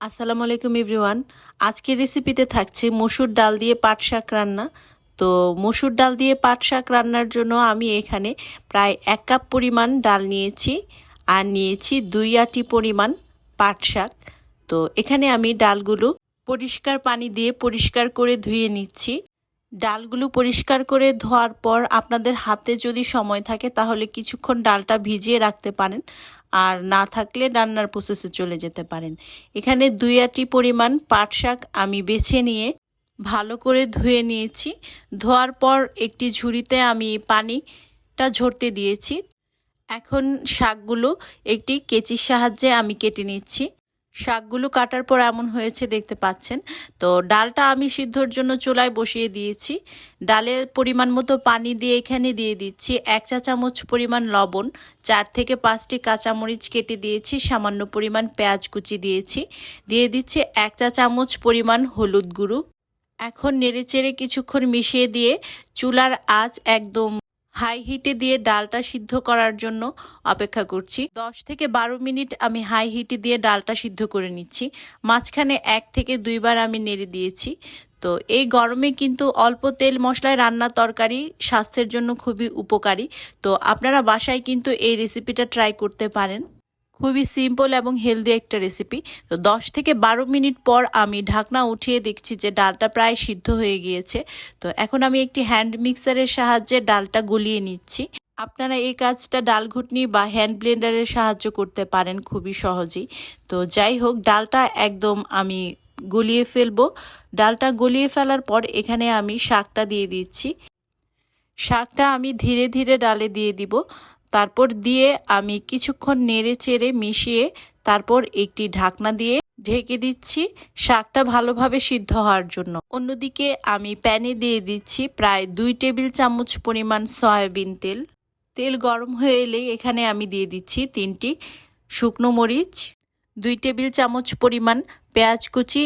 আসসালামু আলাইকুম, এভরিওয়ান। আজকের রেসিপিতে থাকছে মসুর ডাল দিয়ে পাট শাক রান্না। তো মসুর ডাল দিয়ে পাট শাক রান্নার জন্য আমি এখানে প্রায় এক কাপ পরিমাণ ডাল নিয়েছি আর নিয়েছি দুই আটি পরিমাণ পাট শাক। তো এখানে আমি ডালগুলো পরিষ্কার পানি দিয়ে পরিষ্কার করে ধুয়ে নিচ্ছি। ডালগুলো পরিষ্কার করে ধোয়ার পর আপনাদের হাতে যদি সময় থাকে তাহলে কিছুক্ষণ ডালটা ভিজিয়ে রাখতে পারেন। আর না থাকলে রান্নার প্রসেসে চলে যেতে পারেন। এখানে দুই আটি পরিমাণ পাট শাক আমি বেছে নিয়ে ভালো করে ধুয়ে নিয়েছি। ধোয়ার পর একটি ঝুড়িতে আমি পানিটা ঝরতে দিয়েছি। এখন শাকগুলো একটি কেচির সাহায্যে আমি কেটে নিচ্ছি। শাকগুলো কাটার পর এমন হয়েছে দেখতে পাচ্ছেন। তো ডালটা আমি সিদ্ধর জন্য চুলায় বসিয়ে দিয়েছি। ডালের পরিমাণ মতো পানি দিয়ে এখানে দিয়ে দিচ্ছি এক চা চামচ পরিমাণ লবণ, চার থেকে পাঁচটি কাঁচামরিচ কেটে দিয়েছি, সামান্য পরিমাণ পেঁয়াজ কুচি দিয়েছি। দিয়ে দিচ্ছি এক চা চামচ পরিমাণ হলুদ গুঁড়ো। এখন নেড়েচেড়ে কিছুক্ষণ মিশিয়ে দিয়ে চুলার আঁচ একদম হাই হিটে দিয়ে ডালটা সিদ্ধ করার জন্য অপেক্ষা করছি। দশ থেকে বারো মিনিট আমি হাই হিটে দিয়ে ডালটা সিদ্ধ করে নিচ্ছি। মাঝখানে এক থেকে দুইবার আমি নেড়ে দিয়েছি। তো এই গরমে কিন্তু অল্প তেল মশলায় রান্না তরকারি স্বাস্থ্যের জন্য খুবই উপকারী। তো আপনারা বাসায় কিন্তু এই রেসিপিটা ট্রাই করতে পারেন। খুবই সিম্পল এবং হেলদি একটা রেসিপি তো দশ থেকে বারো মিনিট পর আমি ঢাকনা উঠিয়ে দেখছি যে ডালটা প্রায় সিদ্ধ হয়ে গিয়েছে। তো এখন আমি একটি হ্যান্ড মিক্সারের সাহায্যে ডালটা গলিয়ে নিচ্ছি। আপনারা এই কাজটা ডাল ঘুটনি বা হ্যান্ড ব্লেন্ডারের সাহায্য করতে পারেন খুবই সহজেই। তো যাই হোক, ডালটা একদম আমি গলিয়ে ফেলব। ডালটা গলিয়ে ফেলার পর এখানে আমি শাকটা দিয়ে দিচ্ছি। শাকটা আমি ধীরে ধীরে ডালে দিয়ে দিব। তারপর দিয়ে আমি কিছুক্ষণ নেড়ে চেড়ে মিশিয়ে তারপর একটি ঢাকনা দিয়ে ঢেকে দিচ্ছি শাকটা ভালোভাবে সিদ্ধ হওয়ার জন্য। অন্যদিকে আমি প্যানে দিয়ে দিচ্ছি প্রায় দুই টেবিল চামচ পরিমাণ সয়াবিন তেল। তেল গরম হয়ে এলেই এখানে আমি দিয়ে দিচ্ছি তিনটি শুকনো মরিচ, দুই টেবিল চামচ পরিমাণ পেঁয়াজ কুচি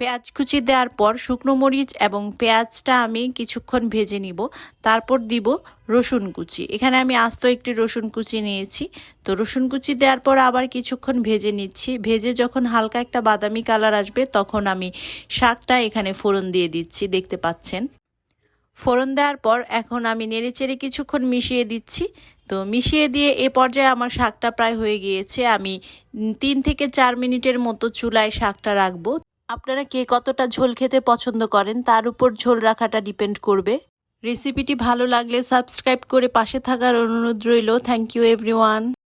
পেঁয়াজ কুচি দেওয়ার পর শুকনো মরিচ এবং পেঁয়াজটা আমি কিছুক্ষণ ভেজে নিব। তারপর দিব রসুন কুচি। এখানে আমি আস্ত একটি রসুন কুচি নিয়েছি। তো রসুন কুচি দেওয়ার পর আবার কিছুক্ষণ ভেজে নিচ্ছি। ভেজে যখন হালকা একটা বাদামি কালার আসবে, তখন আমি শাকটা এখানে ফোড়ন দিয়ে দিচ্ছি, দেখতে পাচ্ছেন। ফোড়ন দেওয়ার পর এখন আমি নেড়েচেড়ে কিছুক্ষণ মিশিয়ে দিচ্ছি। তো মিশিয়ে দিয়ে এ পর্যায়ে আমার শাকটা প্রায় হয়ে গিয়েছে। আমি তিন থেকে চার মিনিটের মতো চুলায় শাকটা রাখব। আপনারা কে কতটা ঝোল খেতে পছন্দ করেন, তার উপর ঝোল রাখাটা ডিপেন্ড করবে। রেসিপিটি ভালো লাগলে সাবস্ক্রাইব করে পাশে থাকার অনুরোধ রইল। Thank you everyone